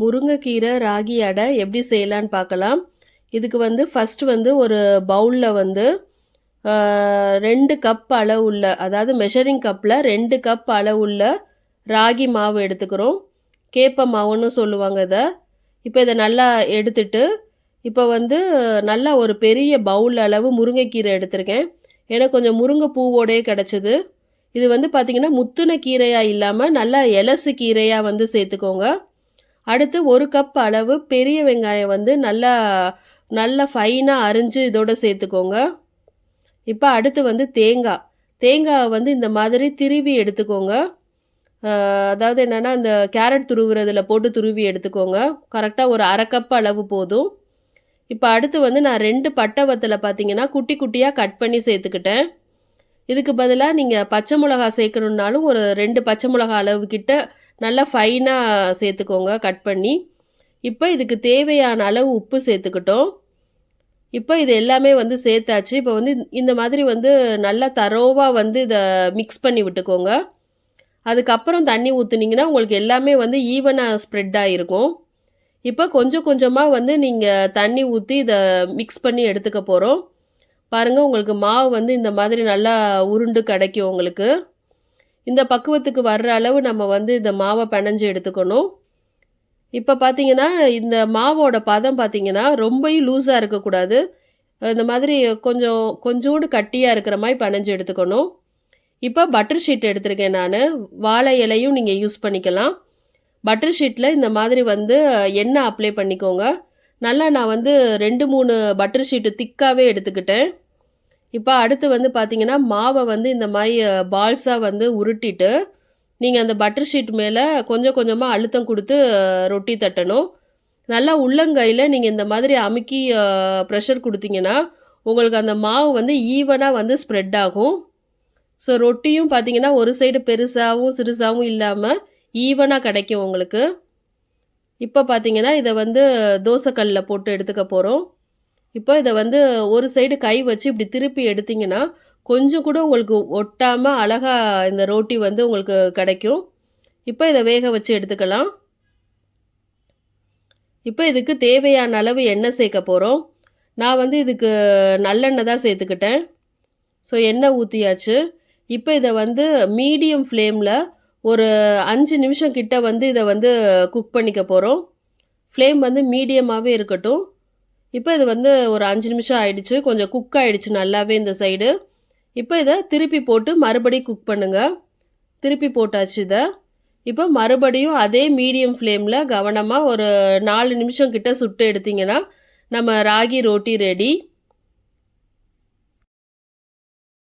முருங்கைக்கீரை ராகி அடை எப்படி செய்யலான்னு பார்க்கலாம். இதுக்கு வந்து ஃபஸ்ட்டு வந்து ஒரு பவுலில் வந்து ரெண்டு கப் அளவுள்ள அதாவது மெஷரிங் கப்பில் ரெண்டு கப் அளவுள்ள ராகி மாவு எடுத்துக்கிறோம். கேப்ப மாவுன்னு சொல்லுவாங்க இதை. இப்போ இதை நல்லா எடுத்துட்டு இப்போ வந்து நல்லா ஒரு பெரிய பவுல் அளவு முருங்கைக்கீரை எடுத்திருக்கேன். எனக்கு கொஞ்சம் முருங்கை பூவோடே கிடச்சிது. இது வந்து பார்த்திங்கன்னா முத்துன கீரையாக இல்லாமல் நல்லா எலசு கீரையாக வந்து சேர்த்துக்கோங்க. அடுத்து ஒரு கப் அளவு பெரிய வெங்காயம் வந்து நல்லா நல்லா ஃபைனாக அரிஞ்சு இதோட சேர்த்துக்கோங்க. இப்போ அடுத்து வந்து தேங்காய். தேங்காய் வந்து இந்த மாதிரி திருவி எடுத்துக்கோங்க. அதாவது என்னென்னா இந்த கேரட் துருவுறதுல போட்டு துருவி எடுத்துக்கோங்க. கரெக்டாக ஒரு அரை கப் அளவு போதும். இப்போ அடுத்து வந்து நான் ரெண்டு பட்டை வத்தலை பார்த்தீங்கன்னா குட்டி குட்டியாக கட் பண்ணி சேர்த்துக்கிட்டேன். இதுக்கு பதிலாக நீங்கள் பச்சை மிளகா சேர்க்கணுன்னாலும் ஒரு ரெண்டு பச்சை மிளகா அளவுக்கிட்ட நல்லா ஃபைனாக சேர்த்துக்கோங்க கட் பண்ணி. இப்போ இதுக்கு தேவையான அளவு உப்பு சேர்த்துக்கிட்டோம். இப்போ இது எல்லாமே வந்து சேர்த்தாச்சு. இப்போ வந்து இந்த மாதிரி வந்து நல்லா தரோவாக வந்து இதை மிக்ஸ் பண்ணி விட்டுக்கோங்க. அதுக்கப்புறம் தண்ணி ஊற்றுனீங்கன்னா உங்களுக்கு எல்லாமே வந்து ஈவனாக ஸ்ப்ரெட் ஆகிருக்கும் இப்போ கொஞ்சம் கொஞ்சமாக வந்து நீங்கள் தண்ணி ஊற்றி இதை மிக்ஸ் பண்ணி எடுத்துக்க போகிறோம் பாருங்கள் உங்களுக்கு மாவு வந்து இந்த மாதிரி நல்லா உருண்டு கிடைக்கும் உங்களுக்கு. இந்த பக்குவத்துக்கு வர்ற அளவு நம்ம வந்து இந்த மாவை பிணைஞ்சு எடுத்துக்கணும். இப்போ பார்த்தீங்கன்னா இந்த மாவோட பதம் பார்த்தீங்கன்னா ரொம்பவும் லூஸாக இருக்கக்கூடாது. இந்த மாதிரி கொஞ்சம் கொஞ்சோண்டு கட்டியாக இருக்கிற மாதிரி பிணைஞ்சு எடுத்துக்கணும். இப்போ பட்டர் ஷீட் எடுத்திருக்கேன் நான். வாழை இலையும் நீங்கள் யூஸ் பண்ணிக்கலாம். பட்டர் ஷீட்டில் இந்த மாதிரி வந்து எண்ணெய் அப்ளை பண்ணிக்கோங்க. நல்லா நான் வந்து ரெண்டு மூணு பட்டர் ஷீட்டு திக்காகவே எடுத்துக்கிட்டேன். இப்போ அடுத்து வந்து பார்த்தீங்கன்னா மாவை வந்து இந்த மாதிரி பால்ஸாக வந்து உருட்டிட்டு நீங்கள் அந்த பட்டர் ஷீட் மேலே கொஞ்சம் கொஞ்சமாக அழுத்தம் கொடுத்து ரொட்டி தட்டணும். நல்லா உள்ளங்கையில் நீங்கள் இந்த மாதிரி அமுக்கி ப்ரெஷர் கொடுத்தீங்கன்னா உங்களுக்கு அந்த மாவு வந்து ஈவனாக வந்து ஸ்ப்ரெட் ஆகும். ஸோ ரொட்டியும் பார்த்தீங்கன்னா ஒரு சைடு பெருசாகவும் சிறுசாகவும் இல்லாமல் ஈவனாக கிடைக்கும் உங்களுக்கு. இப்போ பார்த்தீங்கன்னா இதை வந்து தோசைக்கல்லில் போட்டு எடுத்துக்க போகிறோம் இப்போ இதை வந்து ஒரு சைடு கை வச்சு இப்படி திருப்பி எடுத்தீங்கன்னா கொஞ்சம் கூட உங்களுக்கு ஒட்டாமல் அழகாக இந்த ரோட்டி வந்து உங்களுக்கு கிடைக்கும். இப்போ இதை வேக வச்சு எடுத்துக்கலாம். இப்போ இதுக்கு தேவையான அளவு எண்ணெய் சேர்க்க போகிறோம் நான் வந்து இதுக்கு நல்லெண்ணெய் தான் சேர்த்துக்கிட்டேன். ஸோ எண்ணெய் ஊற்றியாச்சு இப்போ இதை வந்து மீடியம் ஃப்ளேமில் ஒரு அஞ்சு நிமிஷம் கிட்ட வந்து இதை வந்து குக் பண்ணிக்க போகிறோம் ஃப்ளேம் வந்து மீடியமாகவே இருக்கட்டும். இப்போ இது வந்து ஒரு அஞ்சு நிமிஷம் ஆயிடுச்சு. கொஞ்சம் குக் ஆயிடுச்சு நல்லாவே இந்த சைடு இப்போ இதை திருப்பி போட்டு மறுபடியும் குக் பண்ணுங்க. திருப்பி போட்டாச்சு இதை. இப்போ மறுபடியும் அதே மீடியம் ஃப்ளேமில் கவனமாக ஒரு நாலு நிமிஷம் கிட்ட சுட்டு எடுத்தீங்கன்னா நம்ம ராகி ரோட்டி ரெடி